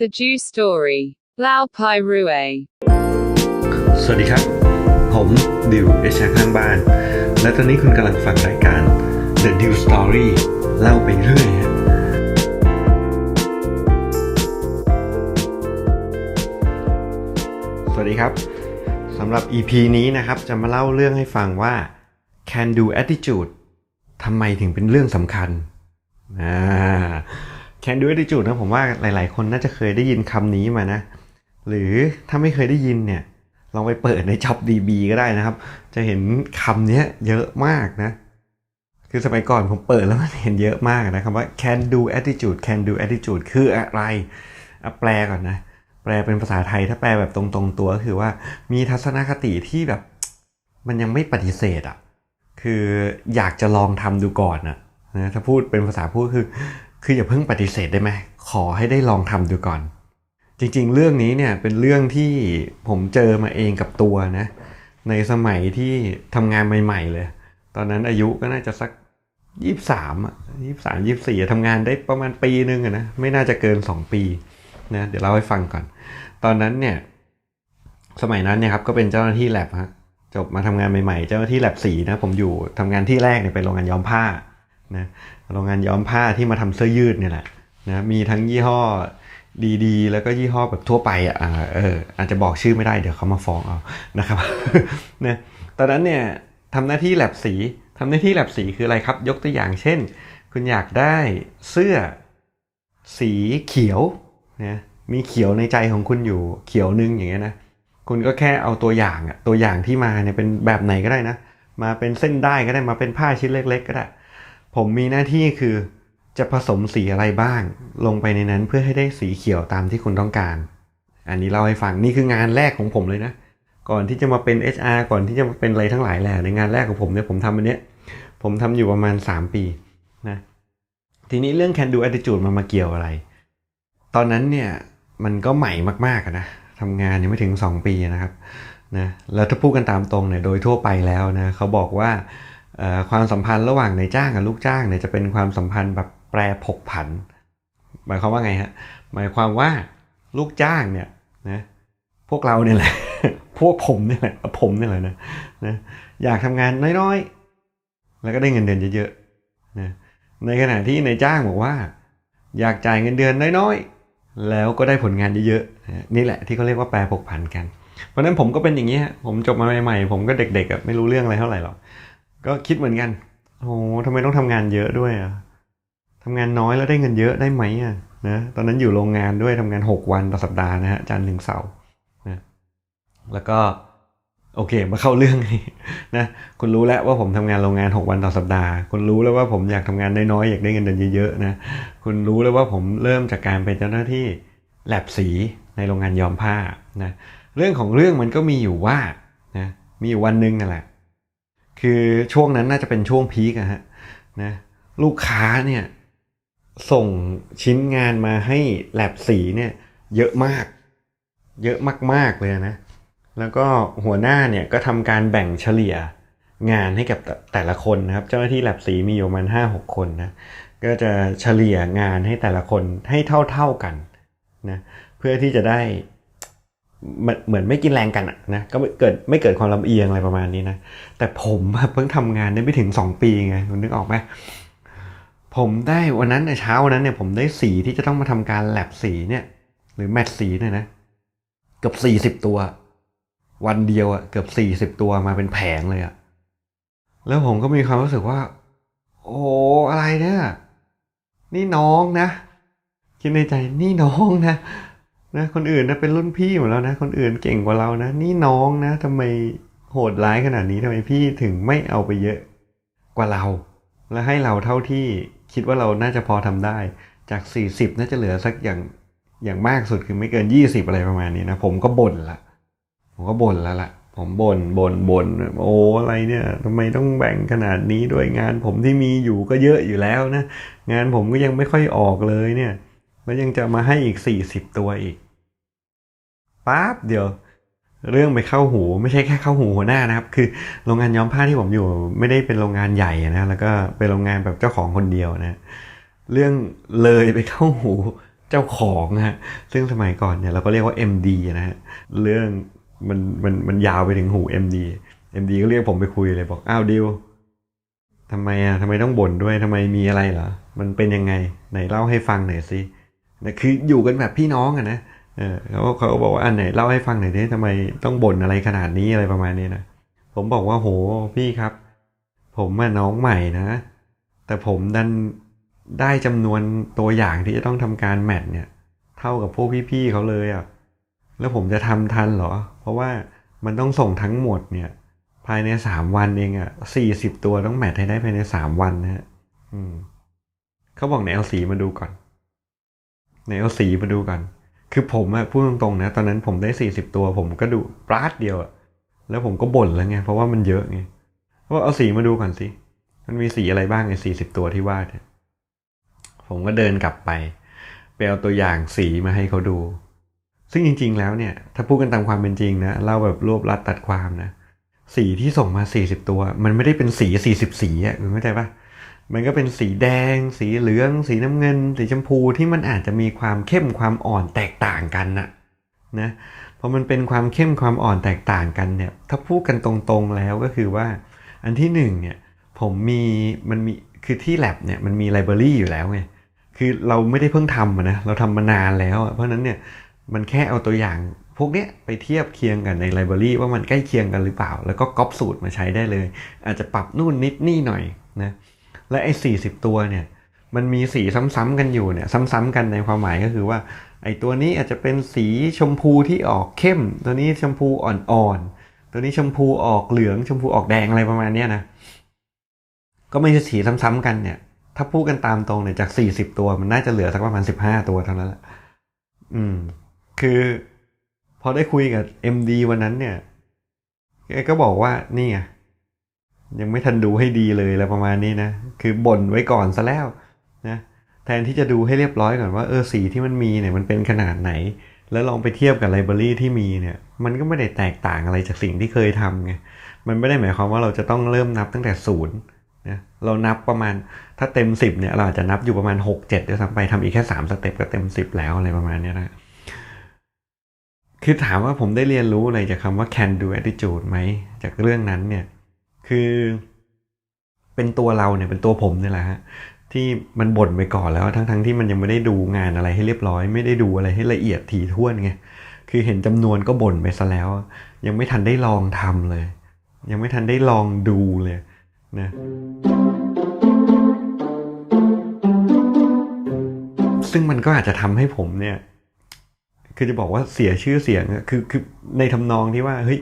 The Jew Story. Lao Pai Rue. สวัสดีครับ ผมดิวเอชาข้างบ้าน และตอนนี้คุณกำลังฟังรายการ The Dew Story เล่าไปเรื่อยสวัสดีครับสำหรับ EP นี้นะครับจะมาเล่าเรื่องให้ฟังว่า Can Do Attitude ทำไมถึงเป็นเรื่องสำคัญอ่า Can Do Attitude นะผมว่าหลาย ๆ คนน่าจะเคยได้ยินคำนี้มานะ หรือถ้าไม่เคยได้ยินเนี่ยลองไปเปิดใน Job DB ก็ได้นะครับ จะเห็นคำนี้เยอะมากนะ คือสมัยก่อนผมเปิดแล้วมันเห็นเยอะมากนะคำว่า can do attitude can do attitude คืออะไรอะแปลก่อนนะ แปลเป็นภาษาไทยถ้าแปลแบบตรงๆตัวก็คือว่ามีทัศนคติที่แบบ มันยังไม่ปฏิเสธอะ่ะ คืออยากจะลองทำดูก่อนอะนะถ้าพูดเป็นภาษาพูดคือ คืออย่าเพิ่งปฏิเสธได้ไหมขอให้ได้ลองทำดูก่อน จริงๆ เรื่องนี้เนี่ยเป็นเรื่องที่ผมเจอมาเองกับตัวนะ ในสมัยที่ทำงานใหม่ ๆ เลย ตอนนั้นอายุก็น่าจะสักยี่สามยี่สามยี่สี่ทำงานได้ประมาณปีนึงอะนะไม่น่าจะเกินสองปีนะเดี๋ยวเล่าให้ฟังก่อน ตอนนั้นเนี่ย สมัยนั้นเนี่ยครับก็เป็นเจ้าหน้าที่แลบฮะจบมาทำงานใหม่ๆ เจ้าหน้าที่แลบสีนะผมอยู่ทำงานที่แรกเนี่ยเป็นโรงงานย้อมผ้า นะโรงงานย้อมผ้าที่มาทำเสื้อยืดเนี่ยแหละนะมีทั้งยี่ห้อดีๆ แล้วก็ยี่ห้อแบบทั่วไปอะเอออาจจะบอกชื่อไม่ได้เดี๋ยวเขามาฟ้องเอานะครับเนี่ยตอนนั้นเนี่ยทำหน้าที่แลบสีทำหน้าที่แลบสีคืออะไรครับ ยกตัวอย่างเช่น คุณอยากได้เสื้อสีเขียวนะมีเขียวในใจของคุณอยู่เขียวนึงอย่างเงี้ยนะคุณก็แค่เอาตัวอย่างอะตัวอย่างที่มาเนี่ยเป็นแบบไหนก็ได้นะ มาเป็นเส้นได้ก็ได้มาเป็นผ้าชิ้นเล็ก ๆ ก็ได้ ผมมีหน้าที่คือจะผสมสีอะไรบ้าง ลงไปในนั้นเพื่อให้ได้สีเขียวตามที่คุณต้องการ อันนี้เล่าให้ฟังนี่คืองานแรกของผมเลยนะ ก่อนที่จะมาเป็น HR ก่อนที่จะมาเป็นอะไรทั้งหลายแหล่ในงานแรกของผมเนี่ยผมทำอันเนี้ยผมทำอยู่ประมาณ 3 ปีนะทีนี้เรื่อง can do attitude มันมาเกี่ยวอะไร ตอนนั้นเนี่ยมันก็ใหม่มากๆนะทำงานยังไม่ถึง 2 ปีนะครับนะแล้วถ้าพูดกันตามตรงเนี่ยโดยทั่วไปแล้วนะเขาบอกว่า ความสัมพันธ์ระหว่างนายจ้างกับลูกจ้างเนี่ยจะเป็นความสัมพันธ์แบบแปรผกผัน หมายความว่าไงฮะ หมายความว่าลูกจ้างเนี่ยนะพวกเราเนี่ยแหละ พวกผมเนี่ยแหละผมเนี่ยแหละนะนะอยากทำงานน้อยๆ แล้วก็ได้เงินเดือนเยอะๆนะในขณะที่นายจ้างบอกว่า อยากจ่ายเงินเดือนน้อยๆ แล้วก็ได้ผลงานเยอะๆ นี่แหละที่เขาเรียกว่าแปรผกผันกัน เพราะฉะนั้นผมก็เป็นอย่างนี้ฮะผมจบมาใหม่ๆ ผมก็เด็กๆไม่รู้เรื่องอะไรเท่าไหร่หรอก ก็คิดเหมือนกันโอ้โหทำไมต้องทำงานเยอะด้วยอะทำงานน้อยแล้วได้เงินเยอะได้ไหมอะนะตอนนั้นอยู่โรงงานด้วยทำงาน 6 วันต่อสัปดาห์นะฮะจันทร์ถึงเสาร์นะแล้วก็โอเค มาเข้าเรื่องนะคุณรู้แล้วว่าผมทำงานโรงงาน 6 วันต่อสัปดาห์ คุณรู้แล้วว่าผมอยากทำงานน้อยๆอยากได้เงินเดือนเยอะๆนะคุณรู้แล้วว่าผมเริ่มจากการเป็นเจ้าหน้าที่แลบสีในโรงงานย้อมผ้านะเรื่องของเรื่องมันก็มีอยู่ว่านะมีอยู่วันหนึ่งนั่นแหละ คือช่วงนั้นน่าจะเป็นช่วงพีคอะฮะนะลูกค้าเนี่ยส่งชิ้นงานมาให้แลบสีเนี่ยเยอะมาก เยอะมากๆเลยนะ แล้วก็หัวหน้าเนี่ยก็ทำการแบ่งเฉลี่ยงานให้กับแต่แต่ละคนนะครับ เจ้าหน้าที่แลบสีมีอยู่ประมาณห้าหกคนนะก็จะเฉลี่ยงานให้แต่ละคนให้เท่าๆกันนะเพื่อที่จะได้ เหมือนไม่กินแรงกันอะนะก็ไม่เกิดไม่เกิดความลำเอียงอะไรประมาณนี้นะแต่ผมเพิ่งทำงานได้ไม่ถึงสองปีไงคุณนึกออกไหมผมได้วันนั้นในเช้าวันนั้นเนี่ยผมได้สีที่จะต้องมาทำการแลบสีเนี่ย หรือแมทสีเนี่ยนะเกือบสี่สิบตัว วันเดียวอะเกือบสี่สิบตัวมาเป็นแผงเลยอะแล้วผมก็มีความรู้สึกว่า โอ้อะไรเนี่ย นี่น้องนะคิดในใจนี่น้องนะ นะคนอื่นนะเป็นรุ่นพี่หมดแล้วนะ คนอื่นเก่งกว่าเรานะ นี่น้องนะทำไมโหดร้ายขนาดนี้ทำไมพี่ถึงไม่เอาไปเยอะกว่าเรา และให้เราเท่าที่คิดว่าเราน่าจะพอทำได้ จาก 40 น่าจะเหลือสักอย่างอย่างมากสุดคือไม่เกิน 20 อะไรประมาณนี้นะ ผมก็บ่นละผมก็บ่นแล้วล่ะ ผมบ่นบ่นบ่นโอ้อะไรเนี่ยทำไมต้องแบ่งขนาดนี้ด้วยงาน ผมที่มีอยู่ก็เยอะอยู่แล้วนะ งานผมก็ยังไม่ค่อยออกเลยเนี่ย แล้วยังจะมาให้อีก 40 ตัวอีก ปั๊บเดียว เรื่องไปเข้าหูไม่ใช่แค่เข้าหูหัวหน้านะครับ คือโรงงานย้อมผ้าที่ผมอยู่ ไม่ได้เป็นโรงงานใหญ่นะแล้วก็เป็นโรงงานแบบเจ้าของคนเดียวนะเรื่องเลยไปเข้าหูเจ้าของนะฮะซึ่งสมัยก่อนเนี่ยเราก็เรียกว่า MD นะฮะเรื่องมันมันมันยาวไปถึงหู MD MD ก็เรียกผมไปคุยเลยบอกอ้าวดิวทำไมอะทำไมต้องบ่นด้วยทำไมมีอะไรเหรอ มันเป็นยังไงไหนเล่าให้ฟังหน่อยสินะคืออยู่กันแบบพี่น้องอะนะ เออเขาเขาบอกว่าอันไหนเล่าให้ฟังหน่อยดิทำไมต้องบ่นอะไรขนาดนี้อะไรประมาณนี้นะผมบอกว่าโหพี่ครับ ผมอะน้องใหม่นะ แต่ผมดันได้จำนวนตัวอย่างที่จะต้องทำการแมทเนี่ย เท่ากับพวกพี่ๆเขาเลยอะ่ะแล้วผมจะทำทันเหรอ เพราะว่ามันต้องส่งทั้งหมดเนี่ย ภายในสามวันเองอะ่ะสี่สิบตัวต้องแมทให้ได้ภายในสามวันนะฮะอืมเขาบอกไหนเอาสีมาดูก่อนไหนเอาสีมาดูก่อน คือผมอะพูดตรงๆนะ ตอนนั้นผมได้สี่สิบตัว ผมก็ดูปราดเดียวอะแล้วผมก็บ่นแล้วไง เพราะว่ามันเยอะไงว่าเอาสีมาดูก่อนสิ มันมีสีอะไรบ้างไอ้สี่สิบตัวที่วาดผมก็เดินกลับไปไปเอาตัวอย่างสีมาให้เขาดู ซึ่งจริง ๆ แล้วเนี่ย ถ้าพูดกันตามความเป็นจริงนะเล่าแบบรวบรัดตัดความนะ สีที่ส่งมา 40 ตัว มันไม่ได้เป็นสี 40 สีอะคุณเข้าใจปะ มันก็เป็นสีแดง สีเหลือง สีน้ำเงิน สีชมพูที่มันอาจจะมีความเข้มความอ่อนแตกต่างกันนะนะพอมันเป็นความเข้มความอ่อนแตกต่างกันเนี่ย ถ้าพูดกันตรงๆแล้วก็คือว่า อันที่หนึ่งเนี่ยผมมีมันมีคือที่แ a บเนี่ยมันมีไลบรารีอยู่แล้วไงคือเราไม่ได้เพิ่งทำนะเราทำมานานแล้วเพราะนั้นเนี่ยมันแค่เอาตัวอย่างพวกเนี้ยไปเทียบเคียงกันในไลบรารีว่ามันใกล้เคียงกันหรือเปล่า แล้วก็ก๊อปสูตรมาใช้ได้เลย อาจจะปรับนู่นนิดนี่หน่อยนะ และไอ้สี่สิบตัวเนี่ยมันมีสีซ้ำๆกันอยู่เนี่ยซ้ำๆกันในความหมายก็คือว่า ไอ้ตัวนี้อาจจะเป็นสีชมพูที่ออกเข้ม ตัวนี้ชมพูอ่อนๆตัวนี้ชมพูออกเหลืองชมพูออกแดงอะไรประมาณเนี้ยนะก็ไม่ใช่สีซ้ำๆกันเนี่ยถ้าพูดกันตามตรงเนี่ยจากสี่สิบตัวมันน่าจะเหลือสักประมาณสิบห้าตัวเท่านั้นแหละอืม คือพอได้คุยกับ MD วันนั้นเนี่ยแกก็บอกว่านี่ไง ยังไม่ทันดูให้ดีเลยอะไรประมาณนี้นะ คือบ่นไว้ก่อนซะแล้วนะแทนที่จะดูให้เรียบร้อยก่อนว่าเออสีที่มันมีเนี่ยมันเป็นขนาดไหน แล้วลองไปเทียบกับไลบรารีที่มีเนี่ย มันก็ไม่ได้แตกต่างอะไรจากสิ่งที่เคยทำไงมันไม่ได้หมายความว่าเราจะต้องเริ่มนับตั้งแต่ศูนย์นะเรานับประมาณถ้าเต็มสิบเนี่ยเราอาจจะนับอยู่ประมาณหกเจ็ดด้วยซ้ำไปทำอีกแค่สามสเต็ปก็เต็มสิบแล้วอะไรประมาณนี้นะคือถามว่าผมได้เรียนรู้อะไรจากคำว่า can do attitude ไหมจากเรื่องนั้นเนี่ย คือเป็นตัวเราเนี่ยเป็นตัวผมเนี่ยแหละฮะที่มันบ่นไปก่อนแล้วทั้งๆทที่มันยังไม่ได้ดูงานอะไรให้เรียบร้อย ไม่ได้ดูอะไรให้ละเอียดถี่ถ้วนไงคือเห็นจำนวนก็บ่นไปซะแล้ว ยังไม่ทันได้ลองทำเลย ยังไม่ทันได้ลองดูเลยนะซึ่งมันก็อาจจะทำให้ผมเนี่ย คือจะบอกว่าเสียชื่อเสียงคือคือในทำนองที่ว่าเฮ้ย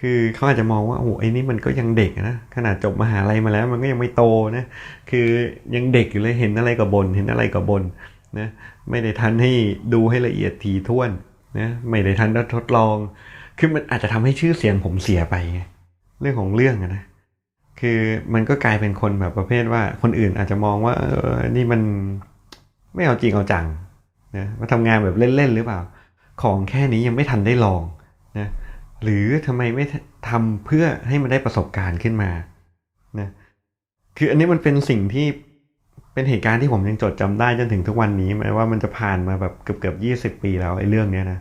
คือเขาอาจจะมองว่าโอ้ไอ้นี่มันก็ยังเด็กนะขนาดจบมหาลัยมาแล้ว มันก็ยังไม่โตนะคือยังเด็กอยู่เลยเห็นอะไรกับบนเห็นอะไรกับบนนะไม่ได้ทันให้ดูให้ละเอียดถี่ถ้วนนะไม่ได้ทันทดลอง คือมันอาจจะทำให้ชื่อเสียงผมเสียไป เรื่องของเรื่องนะคือมันก็กลายเป็นคนแบบประเภทว่าคนอื่นอาจจะมองว่าเออนี่มันไม่เอาจริงเอาจังนะมาทำงานแบบเล่นๆหรือเปล่า ของแค่นี้ยังไม่ทันได้ลองนะ หรือทำไมไม่ทำเพื่อให้มันได้ประสบการณ์ขึ้นมานะคืออันนี้มันเป็นสิ่งที่เป็นเหตุการณ์ที่ผมยังจดจำได้จนถึงทุกวันนี้แม้ว่ามันจะผ่านมาแบบเกือบเกือบยี่สิบปีแล้วไอ้เรื่องเนี้ยนะ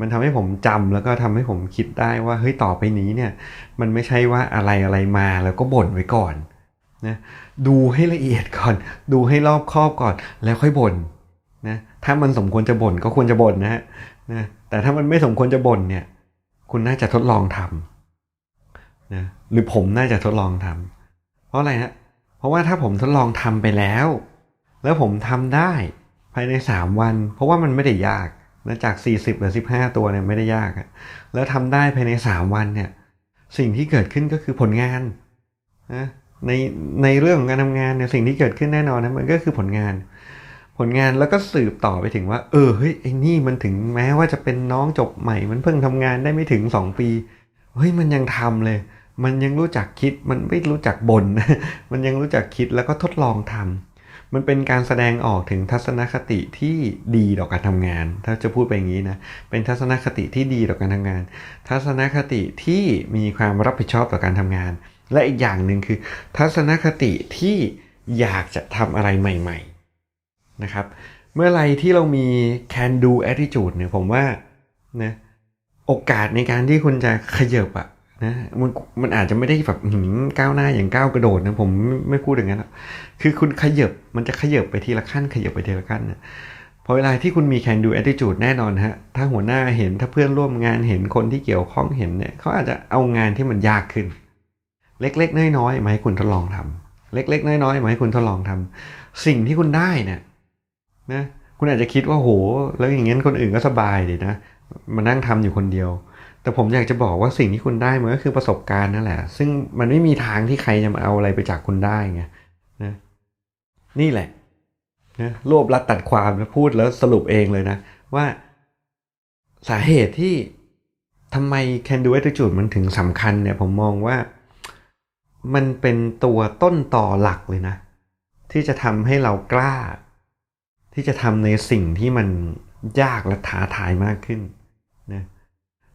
มันทำให้ผมจำแล้วก็ทำให้ผมคิดได้ว่าเฮ้ยต่อไปนี้เนี่ย มันไม่ใช่ว่าอะไรอะไรมาแล้วก็บ่นไว้ก่อนนะดูให้ละเอียดก่อน ดูให้รอบคอบก่อนแล้วค่อยบ่นนะถ้ามันสมควรจะบ่นก็ควรจะบ่นนะฮะนะแต่ถ้ามันไม่สมควรจะบ่นเนี่ย คุณน่าจะทดลองทำนะหรือผมน่าจะทดลองทำเพราะอะไรฮะเพราะว่าถ้าผมทดลองทำไปแล้ว แล้วผมทำได้ภายในสามวัน เพราะว่ามันไม่ได้ยากนะจาก 40หรือ15 ตัวเนี่ยไม่ได้ยากแล้วทำได้ภายใน 3 วันเนี่ยสิ่งที่เกิดขึ้นก็คือผลงานนะในในเรื่องของการทำงานเนี่ยสิ่งที่เกิดขึ้นแน่นอนนะมันก็คือผลงาน ผลงานแล้วก็สืบต่อไปถึงว่า เออเฮ้ยไอ้นี่มันถึงแม้ว่าจะเป็นน้องจบใหม่ มันเพิ่งทำงานได้ไม่ถึง 2 ปีเฮ้ยมันยังทำเลย มันยังรู้จักคิดมันไม่รู้จักบน่นมันยังรู้จักคิดแล้วก็ทดลองทำมันเป็นการแสดงออกถึงทัศนคติที่ดีต่อการทำงาน ถ้าจะพูดไปอย่างนี้นะเป็นทัศนคติที่ดีต่อการทำงาน ทัศนคติที่มีความรับผิดชอบต่อการทำงาน และอีกอย่างหนึ่งคือ ทัศนคติที่อยากจะทำอะไรใหม่ ๆ นะครับ เมื่อไรที่เรามี can do attitude เนี่ยผมว่านะโอกาสในการที่คุณจะขยับอะนะมันมันอาจจะไม่ได้แบบหือก้าวหน้าอย่างก้าวกระโดดนะผมไม่ไม่พูดอย่างนั้นคือคุณขยับมันจะขยับไปทีละขั้น ขยับไปทีละขั้นนะพอเวลาที่คุณมี can do attitude แน่นอนฮะถ้าหัวหน้าเห็นถ้าเพื่อนร่วมงานเห็นคนที่เกี่ยวข้องเห็นเนี่ยเขาอาจจะเอางานที่มันยากขึ้น เล็กๆน้อยๆมาให้คุณทดลองทำเล็กๆน้อยๆมาให้คุณทดลองทำสิ่งที่คุณได้เนี่ย นะคุณอาจจะคิดว่าโห แล้วอย่างงั้นคนอื่นก็สบายดีนะมานั่งทำอยู่คนเดียว แต่ผมอยากจะบอกว่าสิ่งที่คุณได้มันก็คือประสบการณ์นั่นแหละ ซึ่งมันไม่มีทางที่ใครจะมาเอาอะไรไปจากคุณได้ไงนะนี่แหละนะรวบรัดตัดความแล้วพูดแล้วสรุปเองเลยนะ ว่าสาเหตุที่ทำไม can do attitude มันถึงสำคัญเนี่ยผมมองว่ามันเป็นตัวต้นต่อหลักเลยนะ ที่จะทำให้เรากล้า ที่จะทำในสิ่งที่มันยากและท้าทายมากขึ้นนะ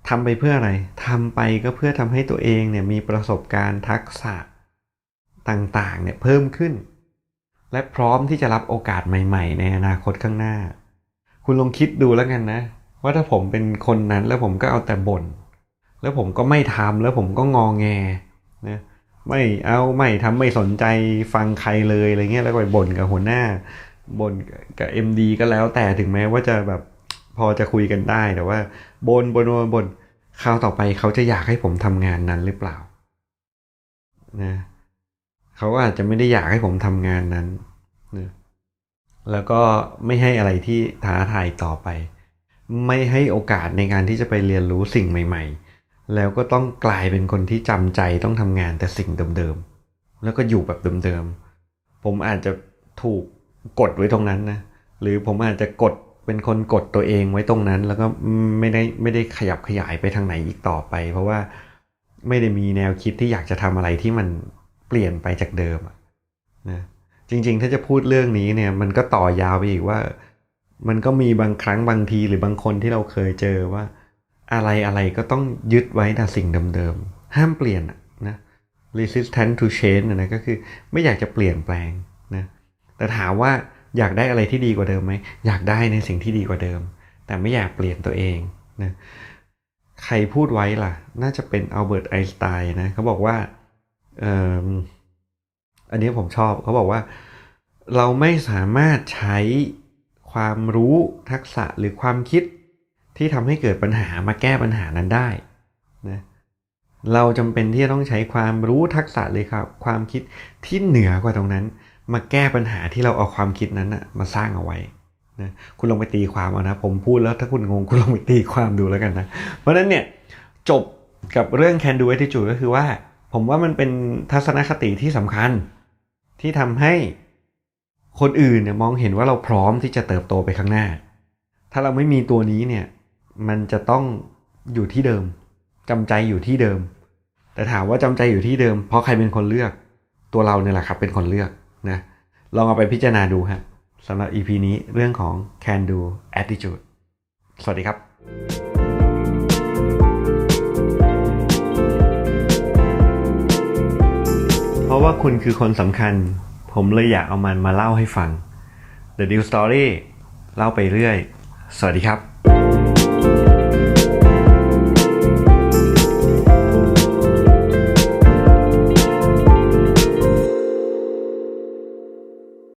ทำไปเพื่ออะไรทำไปก็เพื่อทำให้ตัวเองเนี่ยมีประสบการณ์ทักษะต่างๆเนี่ยเพิ่มขึ้น และพร้อมที่จะรับโอกาสใหม่ ๆ ในอนาคตข้างหน้า คุณลองคิดดูแล้วกันนะ ว่าถ้าผมเป็นคนนั้นแล้วผมก็เอาแต่บ่นแล้วผมก็ไม่ทำแล้วผมก็งอแงนะไม่เอาไม่ทำไม่สนใจฟังใครเลยอะไรเงี้ยแล้วก็ไปบ่นกับหัวหน้า บนกับ MD ก็แล้วแต่ถึงแม้ว่าจะแบบพอจะคุยกันได้แต่ว่าบนบนบนบนคราวต่อไปเขาจะอยากให้ผมทำงานนั้นหรือเปล่านะเขาก็อาจจะไม่ได้อยากให้ผมทำงานนั้นนะแล้วก็ไม่ให้อะไรที่ท้าทายต่อไป ไม่ให้โอกาสในการที่จะไปเรียนรู้สิ่งใหม่ ๆ แล้วก็ต้องกลายเป็นคนที่จำใจต้องทำงานแต่สิ่งเดิมๆแล้วก็อยู่แบบเดิมๆผมอาจจะถูก กดไว้ตรงนั้นนะหรือผมอาจจะกดเป็นคนกดตัวเองไว้ตรงนั้น แล้วก็ไม่ได้ไม่ได้ขยับขยายไปทางไหนอีกต่อไป เพราะว่าไม่ได้มีแนวคิดที่อยากจะทำอะไรที่มันเปลี่ยนไปจากเดิมนะจริง ๆ ถ้าจะพูดเรื่องนี้เนี่ย มันก็ต่อยาวไปอีกว่า มันก็มีบางครั้งบางทีหรือบางคนที่เราเคยเจอว่า อะไรอะไรก็ต้องยึดไว้แต่สิ่งเดิมๆห้ามเปลี่ยนนะ resistant to change นะก็คือไม่อยากจะเปลี่ยนแปลงนะ แต่ถามว่าอยากได้อะไรที่ดีกว่าเดิมไหมอยากได้ในสิ่งที่ดีกว่าเดิม แต่ไม่อยากเปลี่ยนตัวเองนะใครพูดไว้ล่ะ น่าจะเป็นอัลเบิร์ตไอน์สไตน์นะเขาบอกว่าเอ่ออันนี้ผมชอบเขาบอกว่า เราไม่สามารถใช้ความรู้ทักษะหรือความคิดที่ทำให้เกิดปัญหามาแก้ปัญหานั้นได้นะเราจำเป็นที่จะต้องใช้ความรู้ทักษะเลยครับ ความคิดที่เหนือกว่าตรงนั้น มาแก้ปัญหาที่เราเอาความคิดนั้นนะมาสร้างเอาไว้นะคุณลองไปตีความเอานะ ผมพูดแล้วถ้าคุณงงคุณลองไปตีความดูแล้วกันนะ เพราะฉะนั้นเนี่ยจบกับเรื่อง can do attitude ก็คือว่า ผมว่ามันเป็นทัศนคติที่สำคัญ ที่ทำให้คนอื่นเนี่ยมองเห็นว่าเราพร้อมที่จะเติบโตไปข้างหน้า ถ้าเราไม่มีตัวนี้เนี่ยมันจะต้องอยู่ที่เดิมจำใจอยู่ที่เดิม แต่ถามว่าจำใจอยู่ที่เดิม เพราะใครเป็นคนเลือก ตัวเราเนี่ยแหละครับเป็นคนเลือก นะลองเอาไปพิจารณาดูฮะสำหรับ EP นี้เรื่องของ can do attitude สวัสดีครับ เพราะว่าคุณคือคนสำคัญ ผมเลยอยากเอามันมาเล่าให้ฟัง The New Story เล่าไปเรื่อย สวัสดีครับ